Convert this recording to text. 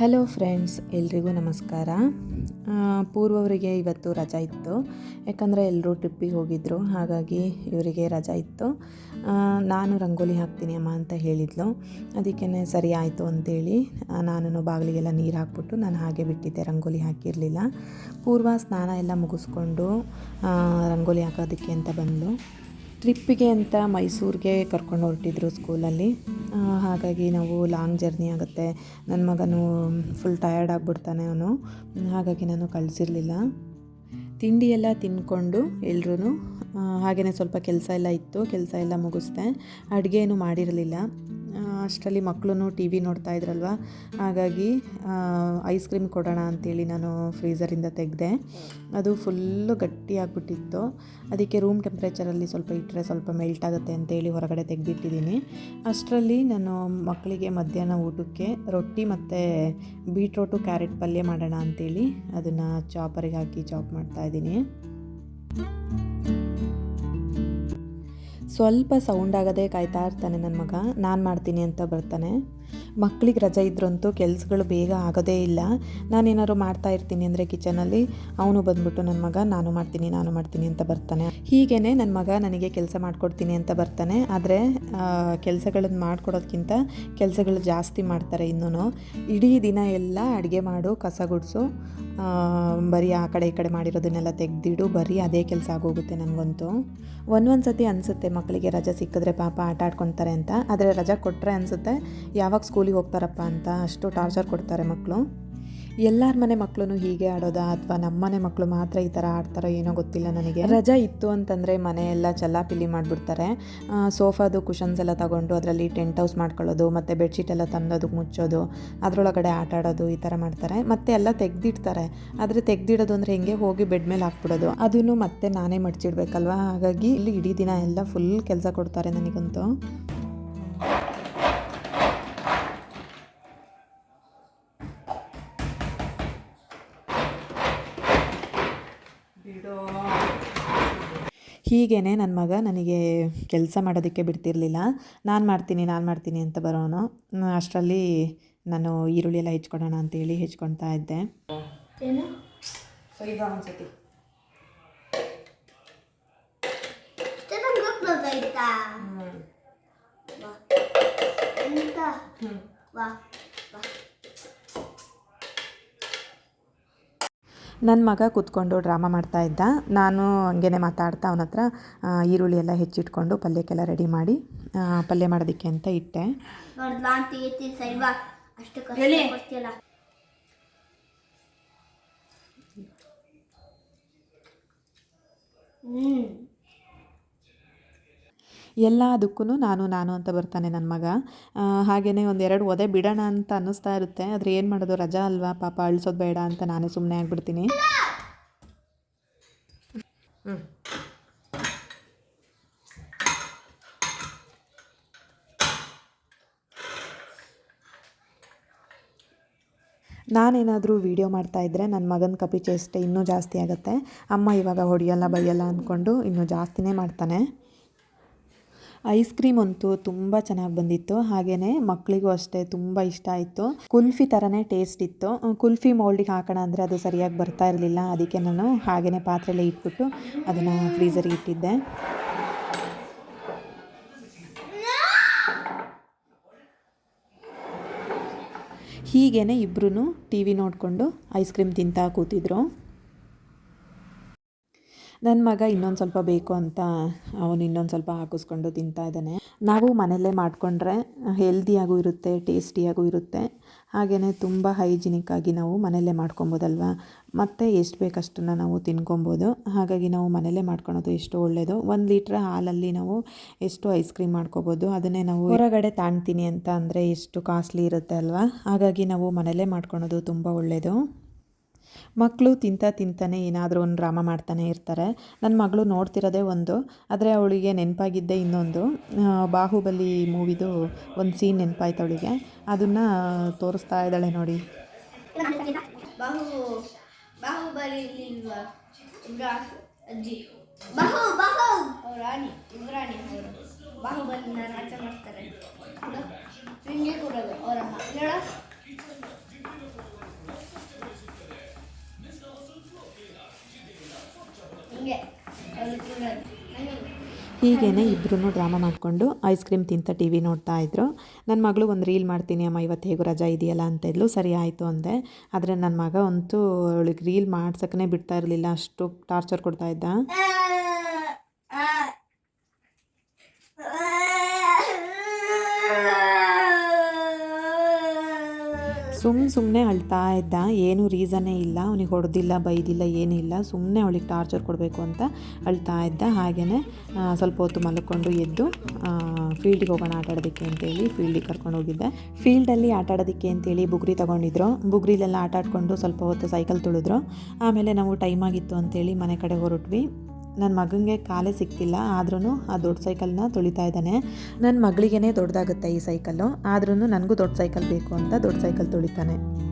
Hello friends, ಎಲ್ರಿಗೂ ನಮಸ್ಕಾರ. ಪೂರ್ವವರಿಗೆ ಇವತ್ತು ರಜಾ ಇತ್ತು. ಯಾಕಂದರೆ ಎಲ್ಲರೂ ಟ್ರಿಪ್ಪಿಗೆ ಹೋಗಿದ್ದರು ಹಾಗಾಗಿ ಇವರಿಗೆ ರಜಾ ಇತ್ತು. ನಾನು ರಂಗೋಲಿ ಹಾಕ್ತೀನಿ ಅಮ್ಮ ಅಂತ ಹೇಳಿದ್ಲು. ಅದಕ್ಕೇ ಸರಿ ಆಯಿತು ಅಂತೇಳಿ ನಾನು ಬಾಗಿಲಿಗೆಲ್ಲ ನೀರು ಹಾಕ್ಬಿಟ್ಟು ನಾನು ಹಾಗೆ ಬಿಟ್ಟಿದ್ದೆ, ರಂಗೋಲಿ ಹಾಕಿರಲಿಲ್ಲ. ಪೂರ್ವ ಸ್ನಾನ ಎಲ್ಲ ಮುಗಿಸ್ಕೊಂಡು ರಂಗೋಲಿ ಹಾಕೋದಕ್ಕೆ ಅಂತ ಬಂದಳು ಟ್ರಿಪ್ಪಿಗೆ ಅಂತ ಮೈಸೂರಿಗೆ ಕರ್ಕೊಂಡು ಹೊರಟಿದ್ರು ಸ್ಕೂಲಲ್ಲಿ. ಹಾಗಾಗಿ ನಾವು ಲಾಂಗ್ ಜರ್ನಿ ಆಗುತ್ತೆ. ನನ್ನ ಮಗನು ಫುಲ್ ಟಯರ್ಡ್ ಆಗಿಬಿಡ್ತಾನೆ ಅವನು. ಹಾಗಾಗಿ ನಾನು ಕಳಿಸಿರಲಿಲ್ಲ. ತಿಂಡಿ ಎಲ್ಲ ತಿಂದ್ಕೊಂಡು ಎಲ್ರೂ ಹಾಗೆಯೇ ಸ್ವಲ್ಪ ಕೆಲಸ ಎಲ್ಲ ಇತ್ತು. ಕೆಲಸ ಎಲ್ಲ ಮುಗಿಸ್ದೆ. ಅಡುಗೆ ಏನು ಮಾಡಿರಲಿಲ್ಲ. ಅಷ್ಟರಲ್ಲಿ ಮಕ್ಕಳು ಟಿ ವಿ ನೋಡ್ತಾ ಇದ್ರಲ್ವ? ಹಾಗಾಗಿ ಐಸ್ ಕ್ರೀಮ್ ಕೊಡೋಣ ಅಂತೇಳಿ ನಾನು ಫ್ರೀಝರಿಂದ ತೆಗೆದೆ. ಅದು ಫುಲ್ಲು ಗಟ್ಟಿ ಆಗಿಬಿಟ್ಟಿತ್ತು. ಅದಕ್ಕೆ ರೂಮ್ ಟೆಂಪ್ರೇಚರಲ್ಲಿ ಸ್ವಲ್ಪ ಇಟ್ಟರೆ ಸ್ವಲ್ಪ ಮೆಲ್ಟ್ ಆಗುತ್ತೆ ಅಂತೇಳಿ ಹೊರಗಡೆ ತೆಗೆದಿಟ್ಟಿದ್ದೀನಿ. ಅಷ್ಟರಲ್ಲಿ ನಾನು ಮಕ್ಕಳಿಗೆ ಮಧ್ಯಾಹ್ನ ಊಟಕ್ಕೆ ರೊಟ್ಟಿ ಮತ್ತು ಬೀಟ್ರೋಟು, ಕ್ಯಾರೆಟ್ ಪಲ್ಯ ಮಾಡೋಣ ಅಂತೇಳಿ ಅದನ್ನು ಚಾಪರಿಗೆ ಹಾಕಿ ಚಾಪ್ ಮಾಡ್ತಾ ಇದ್ದೀನಿ. ಸ್ವಲ್ಪ ಸೌಂಡ್ ಆಗದೆ ಕಾಯ್ತಾ ಇರ್ತಾನೆ ನನ್ನ ಮಗ. ನಾನು ಮಾಡ್ತೀನಿ ಅಂತ ಬರ್ತಾನೆ. ಮಕ್ಳಿಗೆ ರಜೆ ಇದ್ರಂತೂ ಕೆಲಸಗಳು ಬೇಗ ಆಗೋದೇ ಇಲ್ಲ. ನಾನೇನಾದ್ರು ಮಾಡ್ತಾ ಇರ್ತೀನಿ ಅಂದರೆ ಕಿಚನಲ್ಲಿ, ಅವನು ಬಂದ್ಬಿಟ್ಟು ನನ್ನ ಮಗ, ನಾನು ಮಾಡ್ತೀನಿ ನಾನು ಮಾಡ್ತೀನಿ ಅಂತ ಬರ್ತಾನೆ. ಹೀಗೇ ನನ್ನ ಮಗ ನನಗೆ ಕೆಲಸ ಮಾಡಿಕೊಡ್ತೀನಿ ಅಂತ ಬರ್ತಾನೆ. ಆದರೆ ಕೆಲಸಗಳನ್ನು ಮಾಡಿಕೊಡೋದ್ಕಿಂತ ಕೆಲಸಗಳು ಜಾಸ್ತಿ ಮಾಡ್ತಾರೆ ಇನ್ನೂ ಇಡೀ ದಿನ ಎಲ್ಲ ಅಡುಗೆ ಮಾಡು, ಕಸ ಗುಡಿಸು ಬರೀ ಆ ಕಡೆ ಈ ಕಡೆ ಮಾಡಿರೋದನ್ನೆಲ್ಲ ತೆಗೆದಿಡು, ಬರೀ ಅದೇ ಕೆಲಸ ಆಗೋಗುತ್ತೆ ನನಗಂತೂ. ಒಂದೊಂದು ಸತಿ ಅನಿಸುತ್ತೆ ಮಕ್ಕಳಿಗೆ ರಜೆ ಸಿಕ್ಕಿದ್ರೆ ಪಾಪ ಆಟ ಆಡ್ಕೊತಾರೆ ಅಂತ. ಆದರೆ ರಜೆ ಕೊಟ್ಟರೆ ಅನಿಸುತ್ತೆ, ಯಾವಾಗ ಸ್ಕೂಲಿಗೆ ಹೋಗ್ತಾರಪ್ಪ ಅಂತ ಅಷ್ಟು ಟಾರ್ಚರ್ ಕೊಡ್ತಾರೆ ಮಕ್ಕಳು. ಎಲ್ಲರ ಮನೆ ಮಕ್ಕಳು ಹೀಗೆ ಆಡೋದಾ ಅಥವಾ ನಮ್ಮನೆ ಮಕ್ಕಳು ಮಾತ್ರ ಈ ಥರ ಆಡ್ತಾರೋ ಏನೋ ಗೊತ್ತಿಲ್ಲ ನನಗೆ. ರಜಾ ಇತ್ತು ಅಂತಂದರೆ ಮನೆಯೆಲ್ಲ ಚಲ್ಲಾಪಿಲ್ಲಿ ಮಾಡಿಬಿಡ್ತಾರೆ. ಸೋಫಾದು ಕುಷನ್ಸ್ ಎಲ್ಲ ತಗೊಂಡು ಅದರಲ್ಲಿ ಟೆಂಟ್ ಹೌಸ್ ಮಾಡ್ಕೊಳ್ಳೋದು, ಮತ್ತು ಬೆಡ್ಶೀಟ್ ಎಲ್ಲ ತಂದೋದಕ್ಕೆ ಮುಚ್ಚೋದು, ಅದರೊಳಗಡೆ ಆಟ ಆಡೋದು ಈ ಥರ ಮಾಡ್ತಾರೆ. ಮತ್ತೆ ಎಲ್ಲ ತೆಗೆದಿಡ್ತಾರೆ. ಆದರೆ ತೆಗ್ದಿಡೋದು ಅಂದರೆ ಹೆಂಗೆ ಹೋಗಿ ಬೆಡ್ ಮೇಲೆ ಹಾಕ್ಬಿಡೋದು. ಅದನ್ನು ಮತ್ತೆ ನಾನೇ ಮಡ್ಚಿಡ್ಬೇಕಲ್ವಾ? ಹಾಗಾಗಿ ಇಲ್ಲಿ ಇಡೀ ದಿನ ಎಲ್ಲ ಫುಲ್ ಕೆಲಸ ಕೊಡ್ತಾರೆ ನನಗಂತೂ. ಹೀಗೇ ನನ್ನ ಮಗ ನನಗೆ ಕೆಲಸ ಮಾಡೋದಕ್ಕೆ ಬಿಡ್ತಿರ್ಲಿಲ್ಲ. ನಾನು ಮಾಡ್ತೀನಿ ನಾನು ಮಾಡ್ತೀನಿ ಅಂತ ಬರೋನು. ಅಷ್ಟರಲ್ಲಿ ನಾನು ಈರುಳ್ಳಿ ಎಲ್ಲ ಹೆಚ್ಕೊಡೋಣ ಅಂತೇಳಿ ಹೆಚ್ಕೊಳ್ತಾ ಇದ್ದೆ. ಏನು? ಒಂದ್ಸತಿ. ಚೆನ್ನಾಗಿ ಗೊತ್ತಾಯ್ತಾ ವಾ ಎಂತ ವಾ ವಾ ನನ್ನ ಮಗ ಕೂತ್ಕೊಂಡು ಡ್ರಾಮಾ ಮಾಡ್ತಾ ಇದ್ದ. ನಾನು ಹಂಗೇನೆ ಮಾತಾಡ್ತಾ ಅವನ ಹತ್ರ ಈರುಳ್ಳಿ ಎಲ್ಲ ಹೆಚ್ಚಿಟ್ಕೊಂಡು ಪಲ್ಯಕ್ಕೆಲ್ಲ ರೆಡಿ ಮಾಡಿ ಪಲ್ಯ ಮಾಡೋದಕ್ಕೆ ಅಂತ ಇಟ್ಟೆ. ಅಷ್ಟು ಎಲ್ಲದಕ್ಕೂ ನಾನು ನಾನು ಅಂತ ಬರ್ತಾನೆ ನನ್ನ ಮಗ. ಹಾಗೆಯೇ ಒಂದೆರಡು ಒದೆ ಬಿಡೋಣ ಅಂತ ಅನ್ನಿಸ್ತಾ ಇರುತ್ತೆ. ಆದರೆ ಏನು ಮಾಡೋದು? ರಜಾ ಅಲ್ವಾ? ಪಾಪ ಅಳಿಸೋದು ಬೇಡ ಅಂತ ನಾನೇ ಸುಮ್ಮನೆ ಆಗಿಬಿಡ್ತೀನಿ. ನಾನೇನಾದರೂ ವೀಡಿಯೋ ಮಾಡ್ತಾ ಇದ್ದರೆ ನನ್ನ ಮಗನ ಕಪಿ ಚೇಷ್ಟೆ ಇನ್ನೂ ಜಾಸ್ತಿ ಆಗುತ್ತೆ. ಅಮ್ಮ ಇವಾಗ ಹೊಡಿಯಲ್ಲ, ಬೈಯಲ್ಲ ಅಂದ್ಕೊಂಡು ಇನ್ನೂ ಜಾಸ್ತಿನೇ ಮಾಡ್ತಾನೆ. ಐಸ್ ಕ್ರೀಮ್ ಅಂತೂ ತುಂಬ ಚೆನ್ನಾಗಿ ಬಂದಿತ್ತು. ಹಾಗೆಯೇ ಮಕ್ಕಳಿಗೂ ಅಷ್ಟೇ ತುಂಬ ಇಷ್ಟ ಆಯಿತು. ಕುಲ್ಫಿ ಥರನೇ ಟೇಸ್ಟ್ ಇತ್ತು. ಕುಲ್ಫಿ ಮೌಲ್ಡಿಗೆ ಹಾಕೋಣ ಅಂದರೆ ಅದು ಸರಿಯಾಗಿ ಬರ್ತಾ ಇರಲಿಲ್ಲ. ಅದಕ್ಕೆ ನಾನು ಹಾಗೇ ಪಾತ್ರೆಯಲ್ಲೇ ಇಟ್ಬಿಟ್ಟು ಅದನ್ನು ಫ್ರೀಸರ್ಗೆ ಇಟ್ಟಿದ್ದೆ. ಹೀಗೇ ಇಬ್ಬರೂ ಟಿ ವಿ ನೋಡಿಕೊಂಡು ಐಸ್ ಕ್ರೀಮ್ ತಿಂತಾ ಕೂತಿದ್ರು. ನನ್ನ ಮಗ ಇನ್ನೊಂದು ಸ್ವಲ್ಪ ಬೇಕು ಅಂತ ಅವನು ಇನ್ನೊಂದು ಸ್ವಲ್ಪ ಹಾಕಿಸ್ಕೊಂಡು ತಿಂತಾ ಇದ್ದಾನೆ. ನಾವು ಮನೆಯಲ್ಲೇ ಮಾಡಿಕೊಂಡ್ರೆ ಹೆಲ್ದಿಯಾಗೂ ಇರುತ್ತೆ ಟೇಸ್ಟಿಯಾಗೂ ಇರುತ್ತೆ. ಹಾಗೆಯೇ ತುಂಬ ಹೈಜಿನಿಕ್ ಆಗಿ ನಾವು ಮನೆಯಲ್ಲೇ ಮಾಡ್ಕೊಬೋದಲ್ವ? ಮತ್ತು ಎಷ್ಟು ಬೇಕಷ್ಟನ್ನು ನಾವು ತಿನ್ಕೊಬೋದು. ಹಾಗಾಗಿ ನಾವು ಮನೆಯಲ್ಲೇ ಮಾಡ್ಕೊಳೋದು ಎಷ್ಟು ಒಳ್ಳೆಯದು ಒಂದು ಲೀಟ್ರ್ ಹಾಲಲ್ಲಿ ನಾವು ಎಷ್ಟು ಐಸ್ ಕ್ರೀಮ್ ಮಾಡ್ಕೊಬೋದು, ಅದನ್ನೇ ನಾವು ಹೊರಗಡೆ ತಾಣ್ತೀನಿ ಅಂತ ಅಂದರೆ ಎಷ್ಟು ಕಾಸ್ಟ್ಲಿ ಇರುತ್ತೆ ಅಲ್ವಾ? ಹಾಗಾಗಿ ನಾವು ಮನೆಯಲ್ಲೇ ಮಾಡ್ಕೊಳೋದು ತುಂಬ ಒಳ್ಳೆಯದು ಮಕ್ಕಳು ತಿಂತ ತಿಂತಾನೆ ಏನಾದರೂ ಒಂದು ಡ್ರಾಮಾ ಮಾಡ್ತಾನೆ ಇರ್ತಾರೆ. ನನ್ನ ಮಗಳು ನೋಡ್ತಿರೋದೇ ಒಂದು, ಆದರೆ ಅವಳಿಗೆ ನೆನಪಾಗಿದ್ದೆ ಇನ್ನೊಂದು. ಬಾಹುಬಲಿ ಮೂವಿದು ಒಂದು ಸೀನ್ ನೆನಪಾಯ್ತು ಅವಳಿಗೆ. ಅದನ್ನು ತೋರಿಸ್ತಾ ಇದ್ದಾಳೆ ನೋಡಿ. ಬಾಹು ಬಾಹುಬಲಿ ಹೀಗೇ. ಇಬ್ಬರೂ ಡ್ರಾಮಾ ಮಾಡಿಕೊಂಡು ಐಸ್ ಕ್ರೀಮ್ ತಿಂತ ಟಿ ವಿ ನೋಡ್ತಾ ಇದ್ರು. ನನ್ನ ಮಗಳು ಒಂದು ರೀಲ್ ಮಾಡ್ತೀನಿ, ಅಮ್ಮ ಇವತ್ತು ಹೇಗೂ ರಜಾ ಇದೆಯಲ್ಲ? ಅಂತ ಇದ್ಲು. ಸರಿ, ಆಯಿತು, ಅಂದೆ. ಆದರೆ ನನ್ನ ಮಗ ಅಂತೂ ಅವಳಿಗೆ ರೀಲ್ ಮಾಡ್ಸೋಕ್ಕೇ ಬಿಡ್ತಾ ಇರಲಿಲ್ಲ. ಅಷ್ಟು ಟಾರ್ಚರ್ ಕೊಡ್ತಾ ಇದ್ದ. ಸುಮ್ಮ ಸುಮ್ಮನೆ ಅಳ್ತಾ ಇದ್ದ, ಏನೂ ರೀಸನ್ನೇ ಇಲ್ಲ, ಅವನಿಗೆ ಹೊಡೆದಿಲ್ಲ, ಬೈದಿಲ್ಲ ಏನಿಲ್ಲ ಸುಮ್ಮನೆ ಅವಳಿಗೆ ಟಾರ್ಚರ್ ಕೊಡಬೇಕು ಅಂತ ಅಳ್ತಾ ಇದ್ದ. ಹಾಗೆಯೇ ಸ್ವಲ್ಪ ಹೊತ್ತು ಮಲ್ಕೊಂಡು ಎದ್ದು ಫೀಲ್ಡಿಗೆ ಹೋಗೋಣ, ಆಟ ಆಡೋದಕ್ಕೆ ಅಂತೇಳಿ ಫೀಲ್ಡಿಗೆ ಕರ್ಕೊಂಡು ಹೋಗಿದ್ದೆ. ಫೀಲ್ಡಲ್ಲಿ ಆಟ ಆಡೋದಕ್ಕೆ ಅಂತೇಳಿ ಬುಗ್ರಿ ತೊಗೊಂಡಿದ್ರು. ಬುಗ್ರಿಲೆಲ್ಲ ಆಟ ಆಡ್ಕೊಂಡು ಸ್ವಲ್ಪ ಹೊತ್ತು ಸೈಕಲ್ ತುಳಿದ್ರು. ಆಮೇಲೆ ನಾವು ಟೈಮ್ ಆಗಿತ್ತು ಅಂತೇಳಿ ಮನೆ ಕಡೆ ಹೊರಟ್ವಿ. ನನ್ನ ಮಗನಿಗೆ ಕಾಲೇ ಸಿಕ್ತಿಲ್ಲ ಆದ್ರೂ ಆ ದೊಡ್ಡ ಸೈಕಲ್ನ ತುಳಿತಾ ಇದ್ದಾನೆ. ನನ್ನ ಮಗಳಿಗೇನೆ ದೊಡ್ಡದಾಗುತ್ತೆ ಈ ಸೈಕಲ್ಲು ಆದ್ರೂ ನನಗೂ ದೊಡ್ಡ ಸೈಕಲ್ ಬೇಕು ಅಂತ ದೊಡ್ಡ ಸೈಕಲ್ ತುಳಿತಾನೆ.